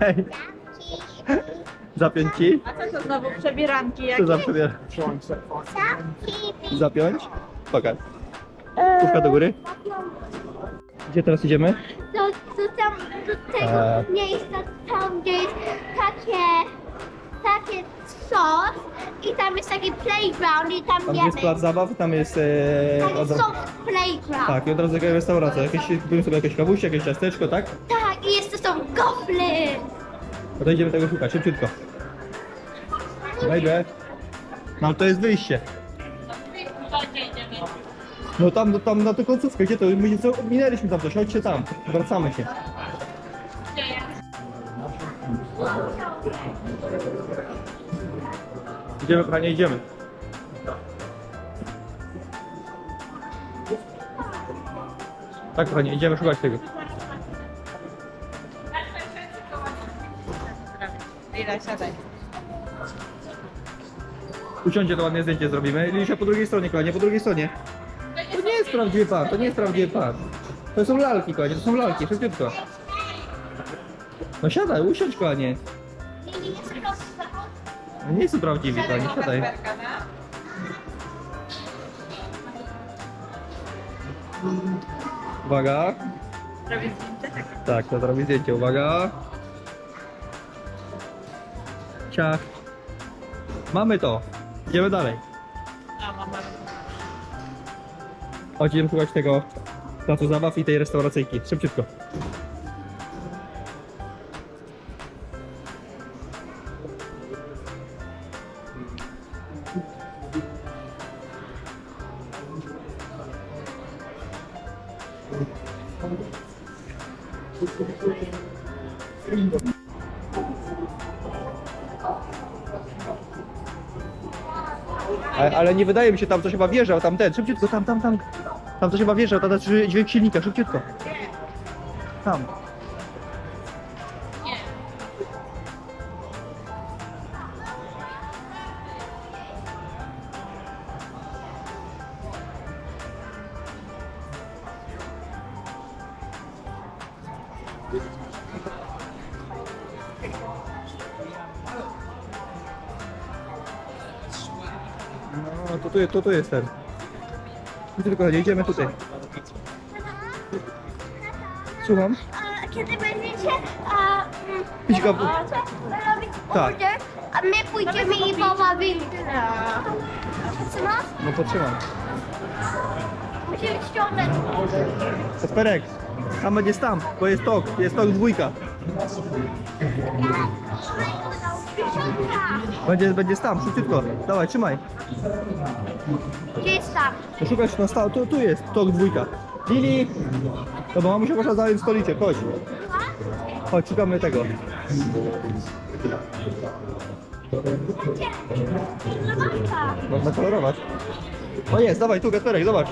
Hej, zapiąć ci? A co to znowu przebieranki Co jakieś? za przebier? Zapiąć? Pokaż. Puszka do góry. Gdzie teraz idziemy? Do, do, tam, do tego Eee. miejsca, tam gdzie jest takie, takie coś i tam jest taki playground i tam Tam gdzie jest plac jemy. zabaw, tam jest... E, Taki od... soft playground. Tak, i od razu jakaś restauracja. Jakieś, kupimy sobie jakieś kawusie, jakieś ciasteczko, tak? Tak, są gofry. No tego szukać, szybciutko. Baby. No to jest wyjście. No tam, no tam na tę końcówkę, gdzie to? My co, minęliśmy tam coś, chodźcie tam. Wracamy się. Idziemy, kochanie, idziemy. Tak, kochanie, idziemy szukać tego. Lila, siadaj. Usiądzie, to ładne zdjęcie zrobimy. Lisia po drugiej stronie, kochanie, po drugiej stronie. To nie jest prawdziwy pan, to nie jest prawdziwy pan. To są lalki, kochanie, to są lalki, szybciutko. No siadaj, usiądź, kochanie. No nie są prawdziwi, kochanie, siadaj. Uwaga. Robię zdjęcie? Tak. Tak, to zrobi zdjęcie, uwaga. Ciach. Mamy to. Idziemy dalej. A, mama. Chodź, idziemy szukać tego placu zabaw i tej restauracyjki. Szybciutko. Ale, nie wydaje mi się, tam coś chyba wjeżdżał, tam ten, szybciutko, tam, tam, tam. Tam coś chyba wjeżdżał, tam ten dźwięk silnika, szybciutko. Tam. No, to tu, jest- to tu jest ten. Tylko nie idziemy tutaj. Słucham? A kiedy będziecie a, mm, Pić go- a, robić Tak. order, a my pójdziemy i pobawimy. Co? No potrzymam. Musimy ściągnąć. Kasperek, tam będzie tam, bo jest tok, jest tok dwójka. Będzie, będzie tam, szybciutko. Dawaj, trzymaj. Gdzie jest tam? No szukać na stał, tu, tu jest tok dwójka. Lili! Dobra, mamusia może zająć stoliczek, chodź. Chodź, szukamy tego. Zabawka. Można kolorować. O jest, dawaj tu Kasperek, zobacz.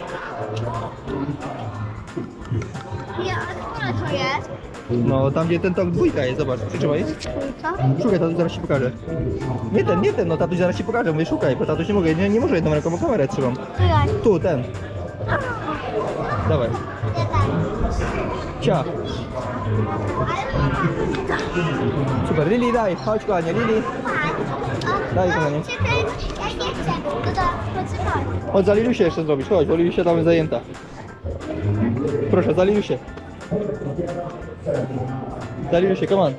Ja, która to jest? No tam gdzie ten tok dwójka jest, zobacz, przytrzymaj. Co? Szukaj, tatuś zaraz ci pokażę. Nie ten, nie ten, no tatuś zaraz ci pokażę, mówię szukaj, bo tatuś nie mogę, nie, nie może jedną ręką, bo kamerę trzymam. Tu, ten. Dawaj. Cia. Super, Lili daj, chodź kochanie, Lili. Daj, kochanie. Ja nie chcę. No to poczekaj. Chodź za Lilusię jeszcze zrobić, chodź, bo Lilusia tam jest zajęta. Proszę, za Lilusię. Za Lilusię, come on.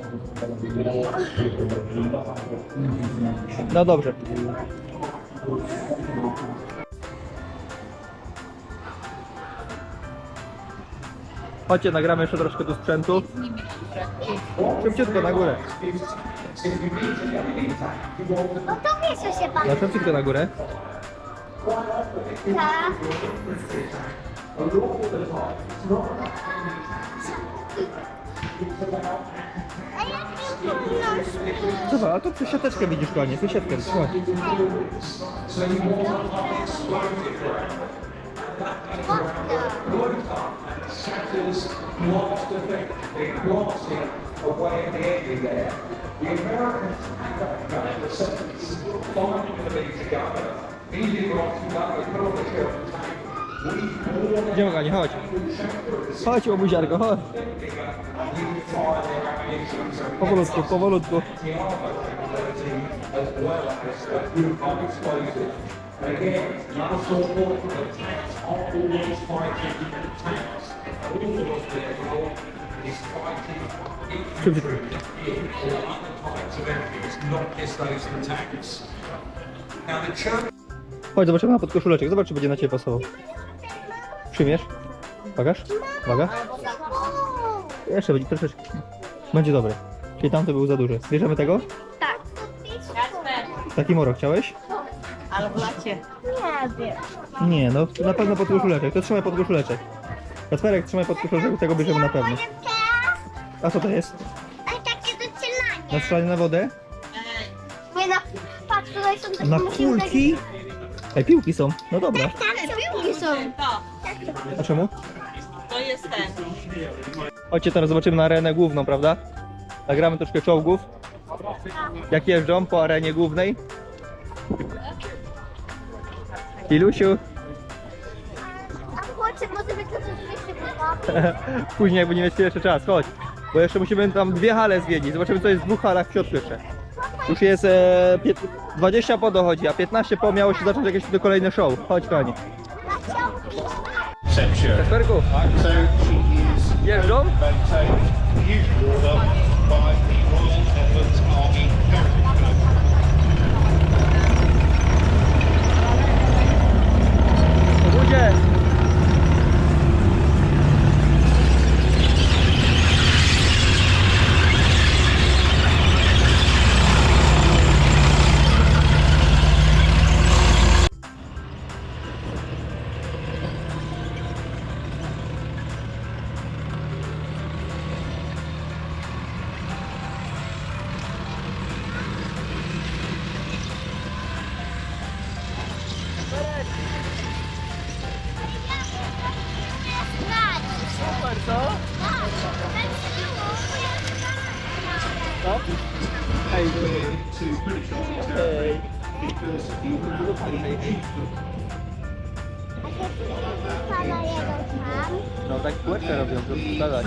No dobrze. Chodźcie, nagramy jeszcze troszkę tu sprzętu. Szybciutko na górę. No to wiesz, się pan. Na szybciutko na górę. Tak. Dobra, a to tu siateczkę widzisz, kochanie, tu siatkę, trzymaj. Idziemy, kochani, chodź. Chodź, łobuziarko, chodź. Powolutku, powolutku. Szybciej. Chodź, zobaczymy na podkoszuleczek. Zobacz, czy będzie na ciebie pasował. Przyjmiesz? Bagaż? Waga? Jeszcze będzie troszeczkę. Będzie dobre. Czyli tamto był za duży. Bierzemy tego? Tak. Taki moro chciałeś? ale w lacie. Nie wiem. Nie, no na pewno podkoszuleczek. To trzymaj podkoszuleczek. Kacperek, trzymaj podkoszuleczek, tego bierzemy na pewno. A co to jest? Ale takie do. Na strzelanie na wodę? Nie no, patrz, tutaj są takie Na musimy kulki? Ej, piłki są. No dobra. Tak, tak, piłki są. To, A czemu? to jest ten. Chodźcie teraz zobaczymy na arenę główną, prawda? Nagramy troszkę czołgów. Jak jeżdżą po arenie głównej. Ilusiu, A chłopcy, może by to coś wyszło. później jak będziemy mieć jeszcze czas, chodź. Bo jeszcze musimy tam dwie hale zwiedzić. Zobaczymy co jest w dwóch halach w środku jeszcze. Już jest e, pięt- 20 po dochodzi, a 15 po miało się zacząć jakieś kolejne show. Chodź kochani. So she is jeżdżą? maintained usual No tak kółeczkę robią, żeby badać.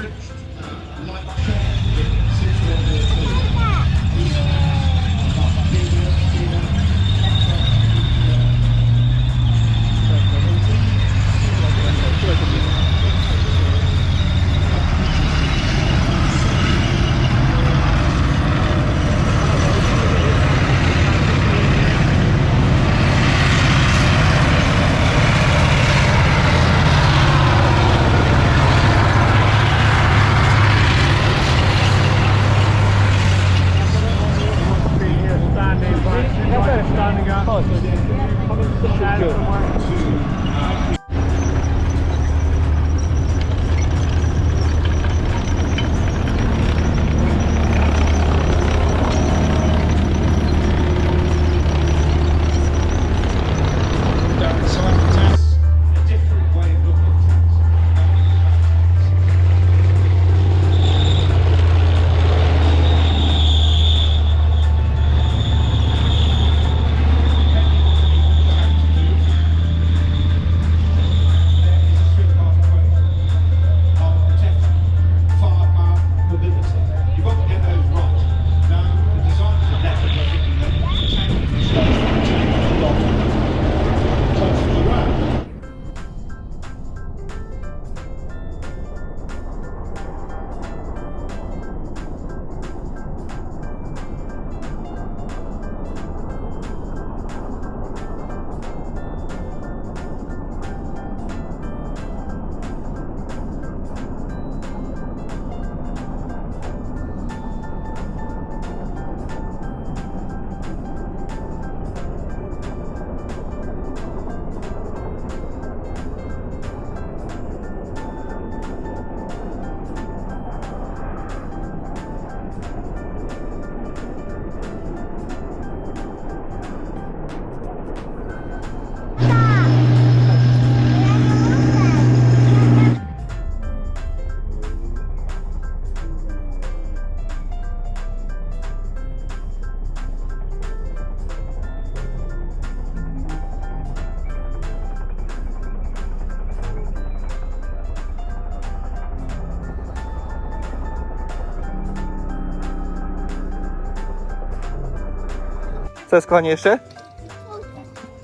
Co jest kochanie jeszcze?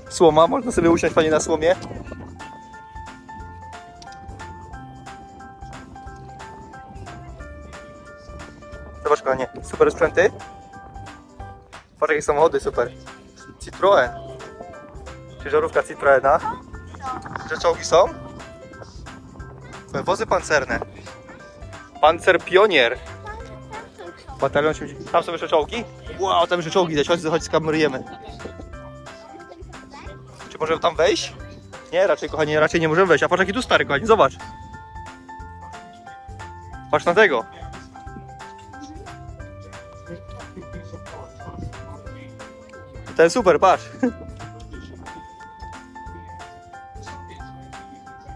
Słoma, można sobie usiąść fajnie na słomie. Zobacz kochanie, super sprzęty. Patrz jakie samochody, super. Citroen. Ciężarówka Citroena. Że czołgi są? Wozy pancerne. Pancer Pionier. Batalion 80. Tam są jeszcze czołgi? Wow, tam jeszcze czołgi widać. Chodź, chodź skamerujemy. Czy możemy tam wejść? Nie, raczej kochanie, raczej nie możemy wejść. A patrz jaki tu stary kochanie, zobacz. Patrz na tego. Ten super, patrz.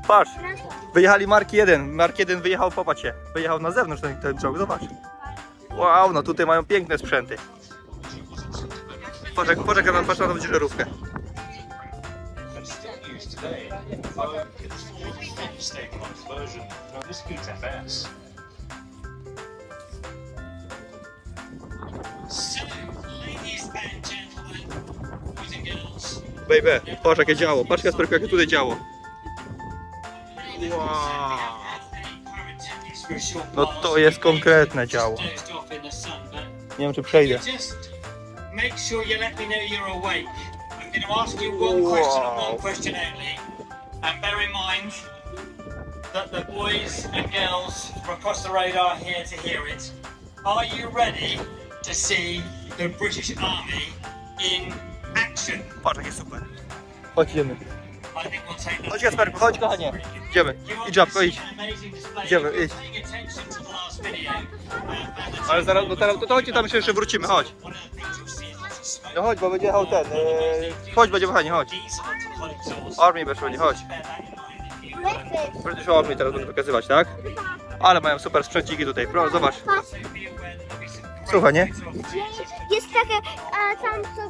Patrz. Wyjechali Mark 1. Mark 1 wyjechał, popatrz się. Wyjechał na zewnątrz ten, ten czołg, zobacz. Wow, no tutaj mają piękne sprzęty. Patrz, jak na- patrz na tą ciężarówkę. Baby, patrz jakie działo, patrz Kasperku jakie tutaj działo. Wow. No to jest konkretne działo. Nie wiem czy przejdę. Just make sure you let me know you're awake. I'm going to ask you one question and one question only. And bear in mind that the boys and girls from across the road are here to hear it. Are you ready to see the British Army in action? Patrz jakie super. Chodź idziemy. I think we'll take that. Chodź Kasperku, chodź kochanie. Idziemy. You Idź żabko, obviously idź. an amazing display. Idziemy, If you're idź. paying attention to the last video, and the Ale zaraz, no teraz, to chodźcie tam jeszcze, jeszcze wrócimy, chodź. No chodź, bo będzie jechał ten. Yy, chodź, będzie kochanie, chodź. Armii chodź. Mind if you, uh, British. British Army teraz będę pokazywać, tak? Ale mają super sprzęciki tutaj, pro, zobacz. Słuchaj, nie? Jest takie, a tam są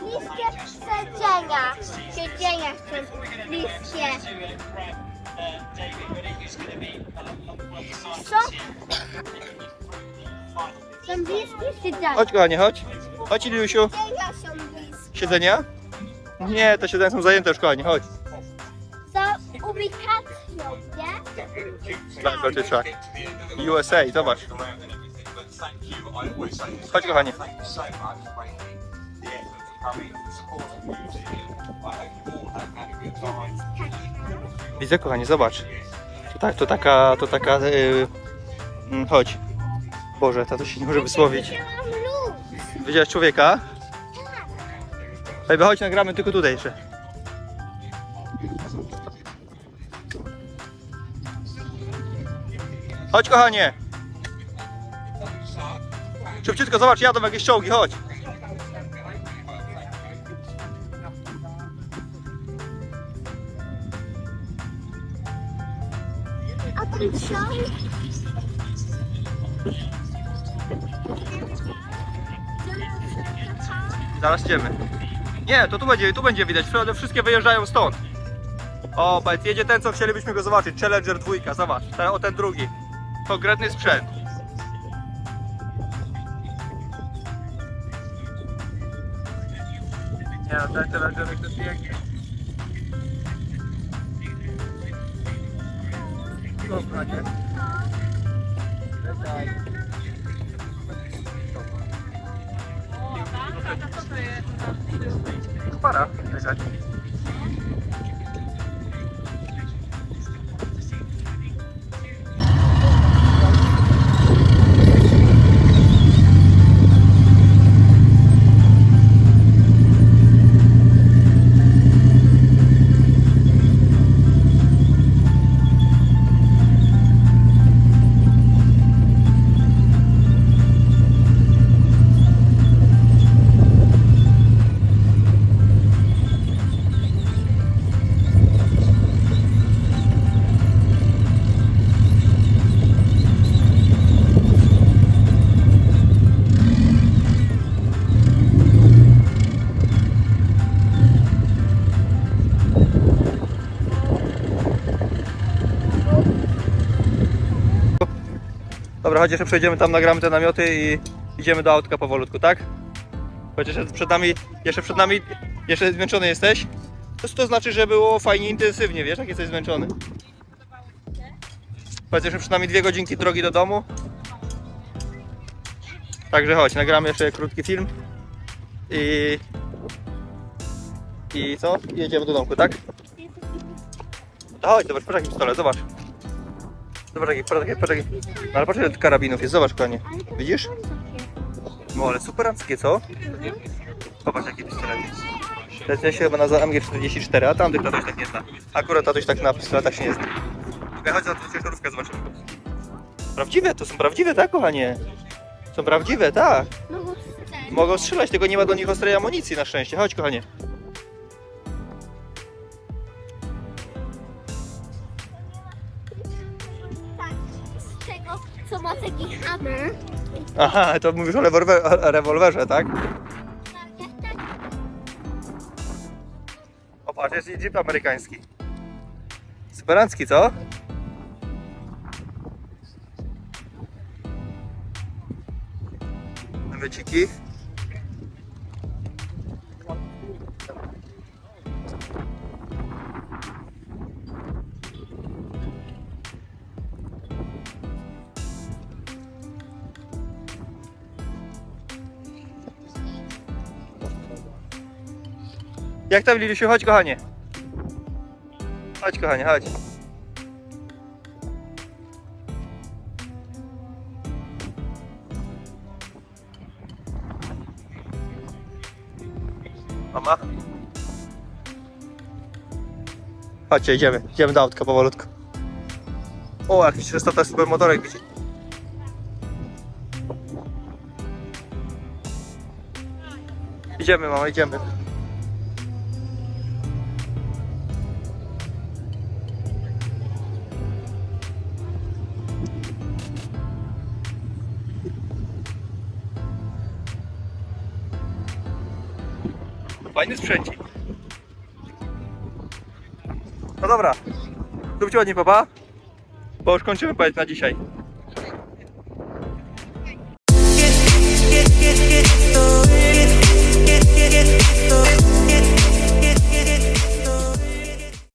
bliskie siedzenia. Siedzenia są bliskie. Co? Są bliskie siedzenia. Chodź kochanie, chodź. Chodź Iliusiu. Siedzenia są bliskie. Siedzenia? Nie, te siedzenia są zajęte już kochanie, chodź. Za ubikacją, nie? Tak. USA, zobacz. Chodź kochanie. Widzę kochanie, zobacz. To, tak, to taka, to taka, yy, chodź. Boże, tato się nie może wysłowić. Widziałeś człowieka? Baby, chodź, nagramy tylko tutaj jeszcze. Chodź, kochanie. Szybciutko, zobacz, jadą jakieś czołgi, chodź. A tam są... Zaraz idziemy. Nie, to tu będzie, tu będzie widać, wszystkie wyjeżdżają stąd. O, powiedz, jedzie ten, co chcielibyśmy go zobaczyć, Challenger 2, zobacz, ten, o ten drugi. Konkretny sprzęt. Nie, ten Challenger to jest piękny. Dobra, nie? parar, é verdade. Dobra, chodź jeszcze przejdziemy tam, nagramy te namioty i idziemy do autka powolutku, tak? Chociaż jeszcze przed nami, jeszcze przed nami, jeszcze zmęczony jesteś? To, to znaczy, że było fajnie intensywnie, wiesz, jak jesteś zmęczony. Powiedz, jeszcze przed nami dwie godzinki drogi do domu. Także chodź, nagramy jeszcze krótki film. I... I co? Jedziemy do domku, tak? No chodź, zobacz, patrz jaki pistolet, zobacz. Jaki, patrz jaki. No ale patrz ile karabinów jest, zobacz konie. Widzisz? No ale superanckie, co? Popatrz jaki pistolet jest. Ten się chyba nazywa MG44, a tamtych tatuś tak nie zna. Akurat tatuś tak na pistoletach się nie zna. Okej, chodź na tą ciężarówkę zobaczymy. Prawdziwe, to są prawdziwe, tak kochanie? Są prawdziwe, tak. No. Mogą strzelać, tylko nie ma do nich ostrej amunicji na szczęście. Chodź kochanie. Co ma taki hammer. Aha, to mówisz o rewolwer, o rewolwerze, tak? O, patrz, jest jeep amerykański. Superancki, co? Wyciki. Jak tam Lilusiu? Chodź kochanie. Chodź kochanie, chodź. Mama? Chodźcie, idziemy. Idziemy do autka powolutku. O, jakiś 300 supermotorek widzi. Idziemy, mama, idziemy. Fajny sprzęcik. No dobra. Zróbcie ładnie, papa. Bo już kończymy powiedz na dzisiaj.